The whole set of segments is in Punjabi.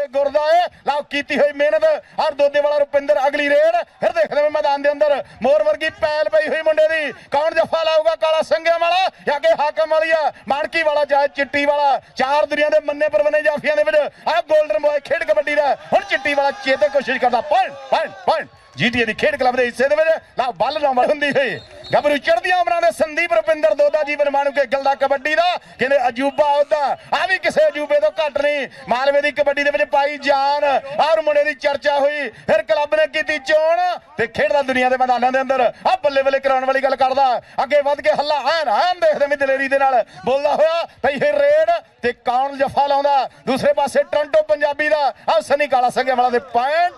ਤੇ ਗੁਰਦਾ ਏ ਕੀਤੀ ਹੋਈ ਮਿਹਨਤ। ਔਰ ਦੋਦੇ ਵਾਲਾ ਰੁਪਿੰਦਰ, ਅਗਲੀ ਰੇਡ। ਫਿਰ ਦੇਖਦੇ ਹਾਂ ਮੈਦਾਨ ਦੇ ਅੰਦਰ। ਮੋਰ ਵਰਗੀ ਪੈਲ ਪਈ ਹੋਈ ਮੁੰਡੇ ਦੀ। ਕੌਣ ਜੱਫਾ ਲਾਊਗਾ ਕਾਲਾ ਸੰਗਿਆ ਵਾਲਾ? ਜਾਂ ਕਿ ਹਾਕਮ ਵਾਲੀ ਆ? ਮਾਨਕੀ ਵਾਲਾ ਜਾਂ ਚਿੱਟੀ ਵਾਲਾ? ਚਾਰ ਦੁਨੀਆ ਦੇ ਮੰਨੇ ਪਰਵਨੇ ਜਾਫੀਆਂ ਦੇ ਵਿੱਚ ਆ 골ਡਨ ਬॉय ਖੇਡ ਕਬੱਡੀ ਦਾ। ਹੁਣ ਚਿੱਟੀ ਵਾਲਾ ਚੇਤੇ ਕੋਸ਼ਿਸ਼ ਕਰਦਾ। ਪੁਆਇੰਟ ਪੁਆਇੰਟ ਪੁਆਇੰਟ ਜੀਟੀਏ ਦੀ ਖੇਡ ਕਲੱਬ ਦੇ ਹਿੱਸੇ ਦੇ ਵਿੱਚ। ਲਾ ਬੱਲ ਨਾ ਹੁੰਦੀ ਹੋਈ ਗੱਭਰੂ ਚੜਦੀਆਂ ਉਮਰਾਂ ਦੇ ਸੰਦੀਪ ਰੁਪਿੰਦਰ ਦੋਦਾ ਜੀਵਨ ਮਾਣੂ ਕੇ ਗਿਲ ਦਾ ਕਬੱਡੀ ਦਾ ਕਹਿੰਦੇ ਅਜੂਬਾ ਉਹਦਾ। ਆ ਵੀ ਕਿਸੇ ਅਜੂਬੇ ਤੋਂ ਘੱਟ ਨਹੀਂ। ਮਾਲਵੇ ਦੀ ਕਬੱਡੀ ਦੇ ਵਿੱਚ ਪਾਈ ਜਾਨ। ਔਰ ਮੁੰਡੇ ਦੀ ਚਰਚਾ ਹੋਈ। ਫਿਰ ਕਲੱਬ ਨੇ ਕੀਤੀ ਚੋਣ ਤੇ ਖੇਡਦਾ ਦੁਨੀਆ ਦੇ ਮੈਦਾਨਾਂ ਦੇ ਅੰਦਰ। ਆ ਬੱਲੇ ਬੱਲੇ ਕਰਾਉਣ ਵਾਲੀ ਗੱਲ ਕਰਦਾ। ਅੱਗੇ ਵੱਧ ਕੇ ਹੱਲਾ ਐਨ ਐਨ ਦੇਖਦੇ ਵੀ ਦਲੇਰੀ ਦੇ ਨਾਲ ਬੋਲਦਾ ਹੋਇਆ। ਪਈ ਫਿਰ ਰੇਡ ਤੇ ਕੌਣ ਜਫਾ ਲਾਉਂਦਾ? ਦੂਸਰੇ ਪਾਸੇ ਟੋਰਾਂਟੋ ਪੰਜਾਬੀ ਦਾ। ਆ ਸਨੀ ਕਾਲਾ ਸੰਗੇ ਵਾਲਾ ਦੇ ਪੁਆਇੰਟ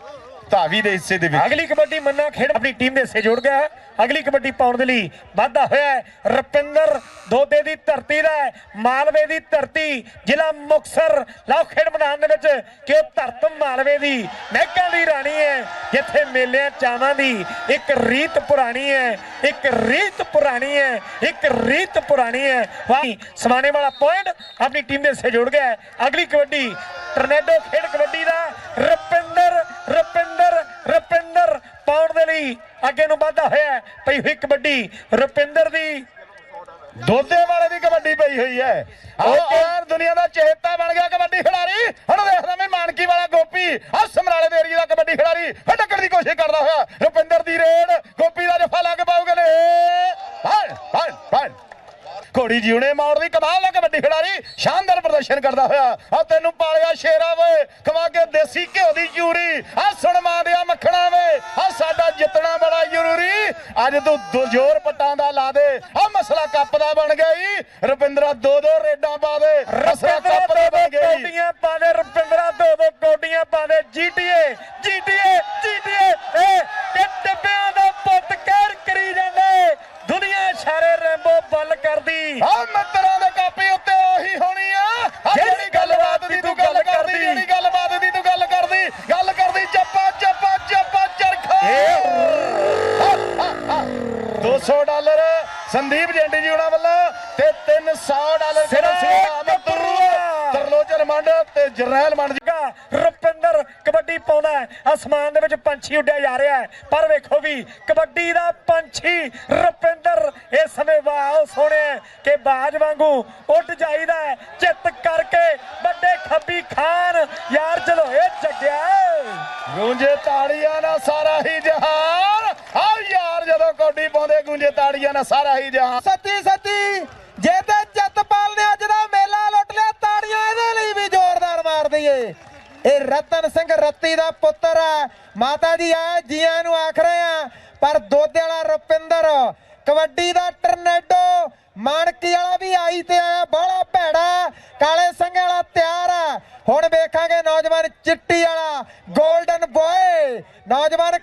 ਧਾਵੀ ਦੇ ਹਿੱਸੇ ਦੇ ਵਿੱਚ। ਅਗਲੀ ਕਬੱਡੀ ਮੰਨਾ ਖੇਡ ਆਪਣੀ ਟੀਮ ਦੇ ਹਿੱਸੇ ਜੁੜ ਗਿਆ ਹੈ। ਅਗਲੀ ਕਬੱਡੀ ਪਾਉਣ ਦੇ ਲਈ ਵਾਧਾ ਹੋਇਆ ਹੈ। ਰੁਪਿੰਦਰ ਦੋਦੇ ਦੀ ਧਰਤੀ ਦਾ ਮਾਲਵੇ ਦੀ ਧਰਤੀ, ਜ਼ਿਲ੍ਹਾ ਮੁਕਸਰ ਲਓ ਖੇਡ ਮੈਦਾਨ ਦੇ ਵਿੱਚ ਕਿ ਉਹ ਧਰਤ ਮਾਲਵੇ ਦੀ, ਮਹਿਕਾਂ ਦੀ ਰਾਣੀ ਹੈ। ਜਿੱਥੇ ਮੇਲਿਆਂ ਚਾਵਾਂ ਦੀ ਇੱਕ ਰੀਤ ਪੁਰਾਣੀ ਹੈ। ਇੱਕ ਰੀਤ ਪੁਰਾਣੀ ਹੈ। ਇੱਕ ਰੀਤ ਪੁਰਾਣੀ ਹੈ। ਵਾਹ ਸਮਾਨੇ ਵਾਲਾ ਪੁਆਇੰਟ ਆਪਣੀ ਟੀਮ ਦੇ ਹਿੱਸੇ ਜੁੜ ਗਿਆ ਹੈ। ਅਗਲੀ ਕਬੱਡੀ, ਟਰਨੇਡੋ ਖੇਡ ਕਬੱਡੀ ਦਾ ਲਈ ਅੱਗੇ ਨੂੰ ਵਾਧਾ ਹੋਇਆ ਹੈ। ਪਈ ਹੋਈ ਕਬੱਡੀ ਰੁਪਿੰਦਰ ਦੀ ਦੋਦੇ ਵਾਲੇ ਦੀ ਕਬੱਡੀ ਪਈ ਹੋਈ ਹੈ। ਆਹ ਯਾਰ ਦੁਨੀਆ ਦਾ ਚਹੇਤਾ ਬਣ ਗਿਆ ਕਬੱਡੀ ਖਿਡਾਰੀ। ਹੁਣ ਦੇਖਦਾ ਮੈਂ ਮਾਨਕੀ ਵਾਲਾ ਗੋਪੀ ਆ ਸਮਰਾਲੇ ਦੇ ਏਰੀਆ ਦਾ ਕਬੱਡੀ ਖਿਡਾਰੀ। ਟੱਕਰ ਦੀ ਕੋਸ਼ਿਸ਼ ਕਰਦਾ ਹੋਇਆ ਰੁਪਿੰਦਰ ਦੀ ਰੇਡ। ਗੋਪੀ ਦਾ ਜਫਾ ਲੱਗ ਪਾਉਗੇ ਨੇ ਫੜ ਫੜ ਫੜ ਘੋੜੀ ਜਿਉਣੇ ਮੌੜ ਦੀ ਕਮਾਲ ਦਾ ਕਬੱਡੀ ਖਿਡਾਰੀ। ਸ਼ਾਨਦਾਰ ਪ੍ਰਦਰਸ਼ਨ ਕਰਦਾ ਹੋਇਆ। ਆ ਤੈਨੂੰ ਪਾਲਿਆ ਸ਼ੇਰਾ ਵੇ ਖਵਾ ਕੇ ਦੇਸੀ ਘਿਓ ਦੀ ਚੂਰੀ ਆ ਸੁਣ ਮਾਂ ਦਿਆ ਮੱਖਣਾ ਵੇ ਆ ਸਾਡਾ ਜਿੱਤਣਾ ਬੜਾ ਜ਼ਰੂਰੀ। ਅੱਜ ਤੂੰ ਦੋ ਜ਼ੋਰ ਪੱਟਾਂ ਦਾ ਲਾ ਦੇ ਆ ਮਸਲਾ ਕੱਪ ਦਾ ਬਣ ਗਈ ਰੁਪਿੰਦਰਾ ਦੋ ਦੋ ਰੇਡਾਂ ਪਾ ਦੇ ਮਸਲਾ ਕੱਪ ਦਾ ਬਣ ਗਈ ਸੰਦੀਪ ਜੈਂਡੀ ਜੀ ਉਹਨਾਂ ਵੱਲੋਂ ਤੇ 300 ਡਾਲਰ ਤਰਲੋਚਨ ਮੰਡ ਤੇ ਜਰਨੈਲ ਮੰਡ ਜਗਾ ਰੁਪਿੰਦਰ ਕਬੱਡੀ ਪਾਉਂਦਾ ਹੈ। ਅਸਮਾਨ ਦੇ ਵਿੱਚ ਪੰਛੀ ਉੱਡਿਆ ਜਾ ਰਿਹਾ ਹੈ ਪਰ ਵੇਖੋ ਵੀ ਕਬੱਡੀ ਦਾ ਪੰਛੀ ਰੁਪਿੰਦਰ ਇਸ ਸਮੇਂ ਵਾਹ ਸੋਹਣਿਆ ਕਿ ਬਾਜ ਵਾਂਗੂ ਉੱਡ ਜਾਈਦਾ ਹੈ। ਚਿੱਤ ਕਰਕੇ ਵੱਡੇ ਖੱਬੀ ਖਾਨ ਯਾਰ ਚਲੋ ਇਹ ਜੱਗਿਆ ਗੂੰਜੇ ਤਾੜੀਆਂ ਨਾਲ ਸਾਰਾ ਹੀ ਜਹਾਨ ਆ ਯਾਰ ਜਦੋਂ ਕੌਡੀ ਪਾਉਂਦੇ ਗੂੰਜੇ ਤਾੜੀਆਂ ਨਾਲ ਸਾਰਾ ਹੀ ਜਹਾਨ ਸੱਤੀ ਸੱਤੀ, ਜੇ ਤੇ ਜੱਤਪਾਲ ਨੇ ਅੱਜ ਦਾ ਮੇਲਾ ਲੁੱਟ ਲਿਆ, ਤਾੜੀਆਂ ਇਹਦੇ ਲਈ ਵੀ ਜ਼ੋਰਦਾਰ ਮਾਰ ਦਈਏ। ਇਹ ਰਤਨ ਸਿੰਘ ਰੱਤੀ ਦਾ ਪੁੱਤਰ ਆ। ਮਾਤਾ ਜੀ ਆ ਜੀਆਂ ਨੂੰ ਆਖ ਰਹੇ ਆ, ਪਰ ਦੋਦੇ ਵਾਲਾ ਰੁਪਿੰਦਰ, ਕਬੱਡੀ ਦਾ ਟਰਨੇਡੋ, ਮਾਨਕੀ ਵਾਲਾ ਵੀ ਆਈ ਤੇ ਆਇਆ, ਬਾਹਲਾ ਭੈੜਾ, ਕਾਲੇ ਸਿੰਘ ਵਾਲਾ ਤਿਆਰ ਆ। ਹੁਣ ਵੇਖਾਂਗੇ ਨੌਜਵਾਨ ਚਿੱਟੀ ਵਾਲਾ 골ਡਨ ਬॉय ਨੌਜਵਾਨ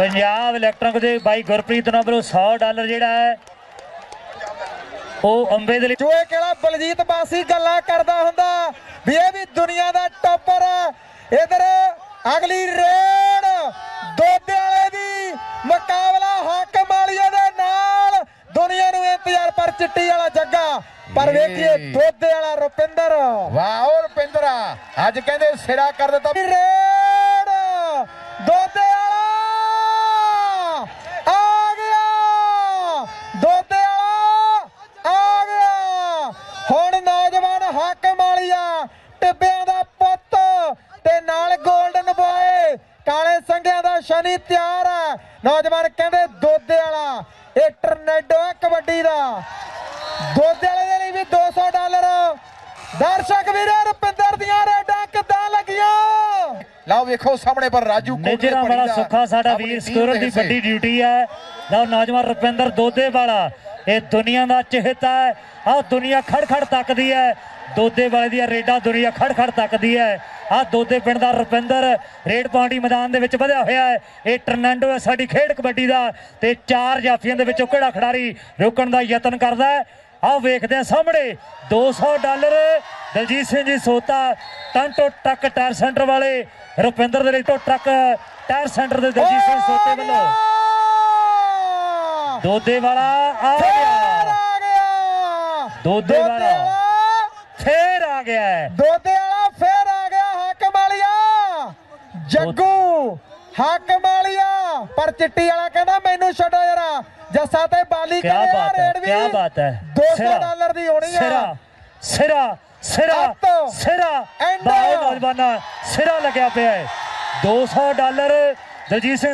ਪੰਜਾਬ ਇਲੈਕਟ੍ਰੋਨਿਕ ਦੇ ਬਾਈ ਗੁਰਪ੍ਰੀਤ ਨਾਲ ਵੱਲੋਂ 100 ਡਾਲਰ ਜਿਹੜਾ ਹੈ ਉਹ ਅੰਬੇ ਦੇ ਲਈ ਚੋਏ ਕਿਹੜਾ ਬਲਜੀਤ ਬਾਸੀ ਗੱਲਾਂ ਕਰਦਾ ਹੁੰਦਾ ਵੀ ਇਹ ਵੀ ਦੁਨੀਆ ਦਾ ਟੌਪਰ ਇਧਰ ਅਗਲੀ ਰੇਡ ਦੋਦੇ ਵਾਲੇ ਦੀ ਮੁਕਾਬਲਾ ਹਾਕਮ ਵਾਲੀਏ ਦੇ ਨਾਲ। ਦੁਨੀਆ ਨੂੰ ਇੰਤਜ਼ਾਰ ਪਰ ਚਿੱਟੀ ਵਾਲਾ ਜੱਗਾ। ਪਰ ਵੇਖੀਏ ਦੋਦੇ ਵਾਲਾ ਰੁਪਿੰਦਰ। ਵਾਹ ਓ ਰੁਪਿੰਦਰਾ ਅੱਜ ਕਹਿੰਦੇ ਸਿਰਾ ਕਰ ਦਿੱਤਾ। ਰੇਡ ਦੋਦੇ ਵਾਲਾ ਆ ਗਿਆ ਦੋਦੇ ਵਾਲਾ ਆ ਗਿਆ ਹੁਣ ਨੌਜਵਾਨ ਹਾਕਮ ਵਾਲੀਆ ਟਿੱਬਿਆਂ ਦਾ ਪੁੱਤ ਤੇ ਨਾਲ 골ਡਨ ਬॉय ਕਾਲੇ ਸੰਘਿਆਂ ਦਾ ਸ਼ਨੀ ਤਿਆਰ ਹੈ ਨੌਜਵਾਨ ਕਹਿੰਦੇ ਦੋਦੇ ਵਾਲਾ ਇਹ ਟਰਨੇਡੋ ਹੈ ਕਬੱਡੀ ਦਾ। ਦੋਦੇ ਵਾਲੇ ਦੇ ਲਈ ਵੀ 200 ਡਾਲਰ। ਦਰਸ਼ਕ ਵੀਰੇ ਰੁਪਿੰਦਰ ਦੀਆਂ ਰੇਡਾਂ ਕਿੱਦਾਂ ਲੱਗੀਆਂ? ਲਓ ਵੇਖੋ ਸਾਹਮਣੇ ਪਰ ਰਾਜੂ ਵਾਲਾ ਪੜੀ ਦਾ ਸੁੱਖਾ ਸਾਡਾ ਵੀਰ ਸਿਕਿਉਰਿਟੀ ਦੇ ਵੱਡੀ ਡਿਊਟੀ ਹੈ ਲਓ ਨੌਜਵਾਨ ਰੁਪਿੰਦਰ ਦੋਦੇ ਵਾਲਾ ਇਹ ਦੁਨੀਆ ਦਾ ਚਿਹਤਾ ਹੈ। ਆਹ ਦੁਨੀਆ ਖੜ ਖੜ ਤੱਕਦੀ ਹੈ। ਦੋਦੇ ਵਾਲੇ ਦੀਆਂ ਰੇਡਾਂ ਦੁਨੀਆ ਖੜ ਖੜ ਤੱਕਦੀ ਹੈ। ਆਹ ਦੋਦੇ ਪਿੰਡ ਦਾ ਰੁਪਿੰਦਰ ਰੇਡ ਪਾਉਂਟੀ ਮੈਦਾਨ ਦੇ ਵਿੱਚ ਵਧਿਆ ਹੋਇਆ ਹੈ। ਇਹ ਟਰਨੈਂਡੋ ਹੈ ਸਾਡੀ ਖੇਡ ਕਬੱਡੀ ਦਾ ਤੇ ਚਾਰ ਜਾਫੀਆਂ ਦੇ ਵਿੱਚੋਂ ਕਿਹੜਾ ਖਿਡਾਰੀ ਰੋਕਣ ਦਾ ਯਤਨ ਕਰਦਾ ਹੈ? ਆਹ ਵੇਖਦੇ ਆ ਸਾਹਮਣੇ 200 ਡਾਲਰ। ਦਲਜੀਤ ਸਿੰਘ ਜੀ ਸੋਤਾ ਟੰਟੋ ਟੱਕ ਟਾਇਰ ਸੈਂਟਰ ਵਾਲੇ ਰੁਪਿੰਦਰ ਦੇ ਲਈ ਤੋਂ ਟਰੱਕ ਟਾਇਰ ਸੈਂਟਰ ਦੇ ਦਲਜੀਤ ਸਿੰਘ ਸੋਤੇ ਵੱਲੋਂ। ਦੋਦੇ ਵਾਲਾ ਆ ਆ ਗਿਆ! ਦੋਦੇ ਵਾਲਾ। ਫੇਰ ਆ ਗਿਆ ਹੈ। ਦੋਦੇ ਵਾਲਾ ਫੇਰ ਆ ਗਿਆ ਹਾਕਮ ਵਾਲੀਆ। ਜੱਗੂ ਹਾਕਮ ਵਾਲੀਆ। ਪਰ ਚਿੱਟੀ ਵਾਲਾ ਕਹਿੰਦਾ ਮੈਨੂੰ ਛੱਡੋ ਜਰਾ। ਜੱਸਾ ਤੇ ਬਾਲੀ ਕਿਆ ਬਾਤ ਹੈ ਕਿਆ ਬਾਤ ਹੈ। 200 ਸਿਰਾ, ਡਾਲਰ ਦੀ ਹੋਣੀ ਆ। ਸਿਰਾ ਸਿਰਾ ਸਿਰਾ ਸਿਰਾ। ਐਂਡ। ਬਾਏ ਨੌਜਵਾਨਾਂ ਸਿਰਾ ਲੱਗਿਆ ਪਿਆ ਹੈ। 200 ਡਾਲਰ ਦਲਜੀਤ ਸਿੰਘ